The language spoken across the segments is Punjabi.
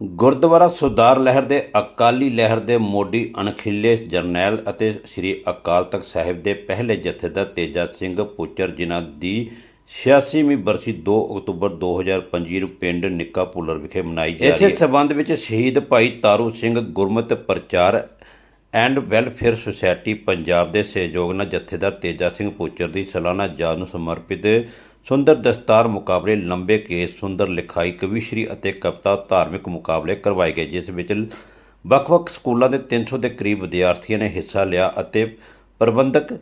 ਗੁਰਦੁਆਰਾ ਸੁਧਾਰ ਲਹਿਰ ਦੇ ਅਕਾਲੀ ਲਹਿਰ ਦੇ ਮੋਢੀ ਅਣਖਿਲੇ ਜਰਨੈਲ ਅਤੇ ਸ੍ਰੀ ਅਕਾਲ ਤਖਤ ਸਾਹਿਬ ਦੇ ਪਹਿਲੇ ਜਥੇਦਾਰ ਤੇਜਾ ਸਿੰਘ ਪੁੱਚਰ, ਜਿਨ੍ਹਾਂ ਦੀ 86ਵੀਂ ਬਰਸੀ 2 ਅਕਤੂਬਰ 2025 ਨੂੰ ਪਿੰਡ ਨਿੱਕਾ ਪੁਲਰ ਵਿਖੇ ਮਨਾਈ ਜਾ ਰਹੀ ਹੈ। ਇਸੇ ਸਬੰਧ ਵਿੱਚ ਸ਼ਹੀਦ ਭਾਈ ਤਾਰੂ ਸਿੰਘ ਗੁਰਮਤ ਪ੍ਰਚਾਰ ਐਂਡ ਵੈਲਫੇਅਰ ਸੁਸਾਇਟੀ ਪੰਜਾਬ ਦੇ ਸਹਿਯੋਗ ਨਾਲ ਜਥੇਦਾਰ ਤੇਜਾ ਸਿੰਘ ਪੁੱਚਰ ਦੀ ਸਾਲਾਨਾ ਯਾਦ ਨੂੰ ਸਮਰਪਿਤ ਸੁੰਦਰ ਦਸਤਾਰ ਮੁਕਾਬਲੇ ਲੰਬੇ ਕੇਸ, ਸੁੰਦਰ ਲਿਖਾਈ, ਕਵਿਸ਼ਰੀ ਅਤੇ ਕਵਿਤਾ ਧਾਰਮਿਕ ਮੁਕਾਬਲੇ ਕਰਵਾਏ ਗਏ, ਜਿਸ ਵਿੱਚ ਵੱਖ-ਵੱਖ ਸਕੂਲਾਂ ਦੇ 300 ਦੇ ਕਰੀਬ ਵਿਦਿਆਰਥੀਆਂ ਨੇ ਹਿੱਸਾ ਲਿਆ ਅਤੇ ਪ੍ਰਬੰਧਕ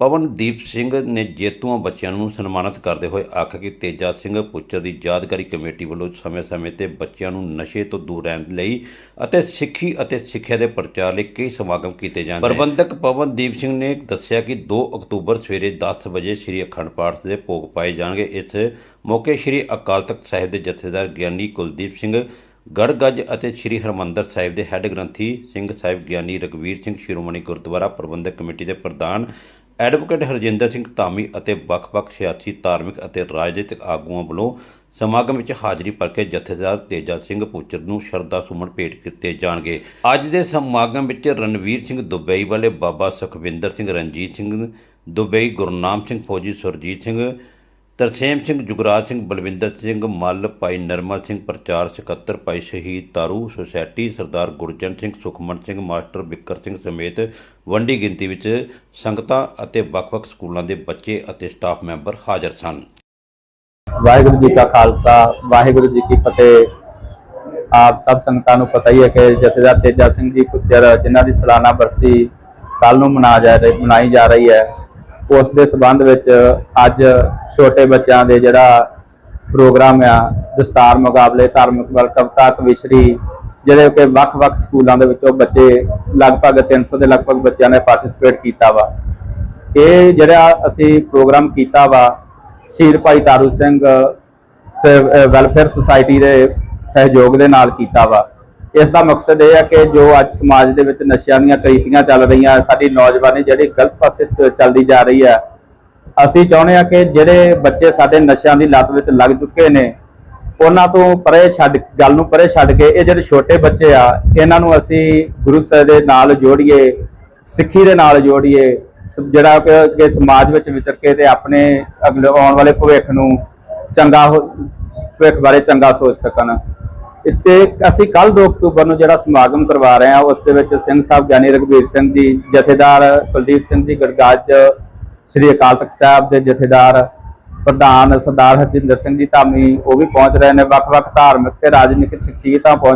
ਪਵਨਦੀਪ ਸਿੰਘ ਨੇ ਜੇਤੂਆਂ ਬੱਚਿਆਂ ਨੂੰ ਸਨਮਾਨਿਤ ਕਰਦੇ ਹੋਏ ਆਖਿਆ ਕਿ ਤੇਜਾ ਸਿੰਘ ਪੁੱਚਰ ਦੀ ਯਾਦਗਾਰੀ ਕਮੇਟੀ ਵੱਲੋਂ ਸਮੇਂ-ਸਮੇਂ ਤੇ ਬੱਚਿਆਂ ਨੂੰ ਨਸ਼ੇ ਤੋਂ ਦੂਰ ਰਹਿਣ ਲਈ ਅਤੇ ਸਿੱਖੀ ਅਤੇ ਸਿੱਖਿਆ ਦੇ ਪ੍ਰਚਾਰ ਲਈ ਕਈ ਸਮਾਗਮ ਕੀਤੇ ਜਾਂਦੇ ਹਨ ਪ੍ਰਬੰਧਕ ਪਵਨਦੀਪ ਸਿੰਘ ਨੇ ਦੱਸਿਆ ਕਿ 2 ਅਕਤੂਬਰ ਸਵੇਰੇ 10 ਵਜੇ ਸ੍ਰੀ ਅਖੰਡ ਪਾਠ ਦੇ ਭੋਗ ਪਾਏ ਜਾਣਗੇ। ਇਸ ਮੌਕੇ ਸ੍ਰੀ ਅਕਾਲ ਤਖਤ ਸਾਹਿਬ ਦੇ ਜਥੇਦਾਰ ਗਿਆਨੀ ਕੁਲਦੀਪ ਸਿੰਘ, ਗੜਗੱਜ ਅਤੇ ਸ੍ਰੀ ਹਰਮੰਦਰ ਸਾਹਿਬ ਦੇ ਹੈੱਡ ਗ੍ਰੰਥੀ ਸਿੰਘ ਸਾਹਿਬ ਗਿਆਨੀ ਰਗਵੀਰ ਸਿੰਘ ਸ਼੍ਰੋਮਣੀ ਗੁਰਦੁਆਰਾ ਪ੍ਰਬੰਧਕ ਕਮੇਟੀ ਦੇ ਪ੍ਰਧਾਨ ਐਡਵੋਕੇਟ ਹਰਜਿੰਦਰ ਸਿੰਘ ਧਾਮੀ ਅਤੇ ਵੱਖ-ਵੱਖ ਸਿਆਸੀ, ਧਾਰਮਿਕ ਅਤੇ ਰਾਜਨੀਤਿਕ ਆਗੂਆਂ ਵੱਲੋਂ ਸਮਾਗਮ ਵਿੱਚ ਹਾਜ਼ਰੀ ਭਰ ਕੇ ਜਥੇਦਾਰ ਤੇਜਾ ਸਿੰਘ ਪੁੱਚਰ ਨੂੰ ਸ਼ਰਧਾ ਸੁਮਨ ਭੇਟ ਕੀਤੇ ਜਾਣਗੇ। ਅੱਜ ਦੇ ਸਮਾਗਮ ਵਿੱਚ ਰਣਵੀਰ ਸਿੰਘ ਦੁਬਈ ਵਾਲੇ ਬਾਬਾ ਸੁਖਵਿੰਦਰ ਸਿੰਘ, ਰਣਜੀਤ ਸਿੰਘ ਦੁਬਈ, ਗੁਰਨਾਮ ਸਿੰਘ ਫੌਜੀ, ਸੁਰਜੀਤ ਸਿੰਘ ਤਰਸੇਮ ਸਿੰਘ, ਜੁਗਰਾਜ ਸਿੰਘ, ਬਲਵਿੰਦਰ ਸਿੰਘ, ਮੱਲ ਭਾਈ ਨਰਮਲ ਸਿੰਘ, ਪ੍ਰਚਾਰ ਸਕੱਤਰ ਭਾਈ ਸ਼ਹੀਦ ਤਾਰੂ, ਸੁਸਾਇਟੀ ਸਰਦਾਰ ਗੁਰਜਨ ਸਿੰਘ, ਸੁਖਮਨ ਸਿੰਘ, ਮਾਸਟਰ ਬਿੱਕਰ ਸਿੰਘ ਸਮੇਤ ਵੱਡੀ ਗਿਣਤੀ ਵਿੱਚ ਸੰਗਤਾਂ ਅਤੇ ਵੱਖ-ਵੱਖ ਸਕੂਲਾਂ ਦੇ ਬੱਚੇ ਅਤੇ ਸਟਾਫ ਮੈਂਬਰ ਹਾਜ਼ਰ ਸਨ। ਵਾਹਿਗੁਰੂ ਜੀ ਕਾ ਖਾਲਸਾ, ਵਾਹਿਗੁਰੂ ਜੀ ਕੀ ਫਤਿਹ। ਆਪ ਸਭ ਸੰਗਤਾਂ ਨੂੰ ਪਤਾ ਹੀ ਹੈ ਕਿ ਜਥੇਦਾਰ ਤੇਜਾ ਸਿੰਘ ਜੀ ਪੁੱਤਰ, ਜਿਨ੍ਹਾਂ ਦੀ ਸਾਲਾਨਾ ਬਰਸੀ ਕੱਲ ਨੂੰ ਮਨਾ ਜਾ ਰਹੀ ਮਨਾਈ ਜਾ ਰਹੀ ਹੈ। ਉਸ ਦੇ ਸਬੰਧ ਵਿੱਚ ਅੱਜ ਛੋਟੇ ਬੱਚਿਆਂ ਦੇ ਜਿਹੜਾ ਪ੍ਰੋਗਰਾਮ ਆ, ਦਸਤਾਰ ਮੁਕਾਬਲੇ, ਧਾਰਮਿਕ ਵਲ ਕਵਿਤਾ ਕਵਿਸ਼ਰੀ, ਜਿਹੜੇ ਕਿ ਵੱਖ-ਵੱਖ ਸਕੂਲਾਂ ਦੇ ਵਿੱਚੋਂ ਬੱਚੇ ਲਗਭਗ 300 ਦੇ ਲਗਭਗ ਬੱਚਿਆਂ ਨੇ ਪਾਰਟਿਸਿਪੇਟ ਕੀਤਾ ਵਾ। ਇਹ ਜਿਹੜਾ ਅਸੀਂ ਪ੍ਰੋਗਰਾਮ ਕੀਤਾ ਵਾ, ਸ਼ਹੀਦ ਭਾਈ ਤਾਰੂ ਸਿੰਘ ਵੈਲਫੇਅਰ ਸੁਸਾਇਟੀ ਦੇ ਸਹਿਯੋਗ ਦੇ ਨਾਲ ਕੀਤਾ ਵਾ। ਇਸ ਦਾ ਮਕਸਦ ਇਹ ਹੈ ਕਿ ਜੋ ਅੱਜ ਸਮਾਜ ਦੇ ਵਿੱਚ ਨਸ਼ਿਆਂ ਦੀਆਂ ਕ੍ਰੀਤੀਆਂ ਚੱਲ ਰਹੀਆਂ, ਸਾਡੀ ਨੌਜਵਾਨੀ ਜਿਹੜੀ ਗਲਤ ਪਾਸੇ ਚੱਲਦੀ ਜਾ ਰਹੀ ਹੈ। ਅਸੀਂ ਚਾਹੁੰਦੇ ਹਾਂ ਕਿ ਜਿਹੜੇ ਬੱਚੇ ਸਾਡੇ ਨਸ਼ਿਆਂ ਦੀ ਲੱਤ ਵਿੱਚ ਲੱਗ ਚੁੱਕੇ ਨੇ, ਉਹਨਾਂ ਤੋਂ ਪਰੇ ਛੱਡ, ਗੱਲ ਨੂੰ ਪਰੇ ਛੱਡ ਕੇ ਇਹ ਜਿਹੜੇ ਛੋਟੇ ਬੱਚੇ ਆ, ਇਹਨਾਂ ਨੂੰ ਅਸੀਂ ਗੁਰੂ ਸਾਹਿਬ ਦੇ ਨਾਲ ਜੋੜੀਏ, ਸਿੱਖੀ ਦੇ ਨਾਲ ਜੋੜੀਏ, ਸ- ਜਿਹੜਾ ਕਿ ਕਿ ਸਮਾਜ ਵਿੱਚ ਵਿਚਰ ਕੇ ਤੇ ਆਪਣੇ ਅਗਲੇ ਆਉਣ ਵਾਲੇ ਭਵਿੱਖ ਨੂੰ ਚੰਗਾ ਹੋ- ਭਵਿੱਖ ਬਾਰੇ ਚੰਗਾ ਸੋਚ ਸਕਣ। ਤੇ ਅਸੀਂ ਕੱਲ 2 ਅਕਤੂਬਰ ਨੂੰ ਜਿਹੜਾ ਸਮਾਗਮ ਕਰਵਾ ਰਹੇ ਹਾਂ, ਉਸ ਦੇ ਵਿੱਚ ਸਿੰਘ ਸਾਹਿਬ ਗਿਆਨੀ ਰਘਬੀਰ ਸਿੰਘ ਜੀ, ਜਥੇਦਾਰ ਕੁਲਦੀਪ ਸਿੰਘ ਜੀ ਗੜਗਾਜ, ਸ੍ਰੀ ਅਕਾਲ ਤਖਤ ਸਾਹਿਬ ਦੇ ਜਥੇਦਾਰ ਪ੍ਰਧਾਨ ਸਰਦਾਰ ਹਰਜਿੰਦਰ ਸਿੰਘ ਜੀ ਧਾਮੀ, ਉਹ ਵੀ ਪਹੁੰਚ ਰਹੇ ਨੇ। ਵੱਖ-ਵੱਖ ਧਾਰਮਿਕ ਤੇ ਰਾਜਨੀਤਿਕ ਸ਼ਖਸੀਅਤਾਂ ਪਹੁੰਚ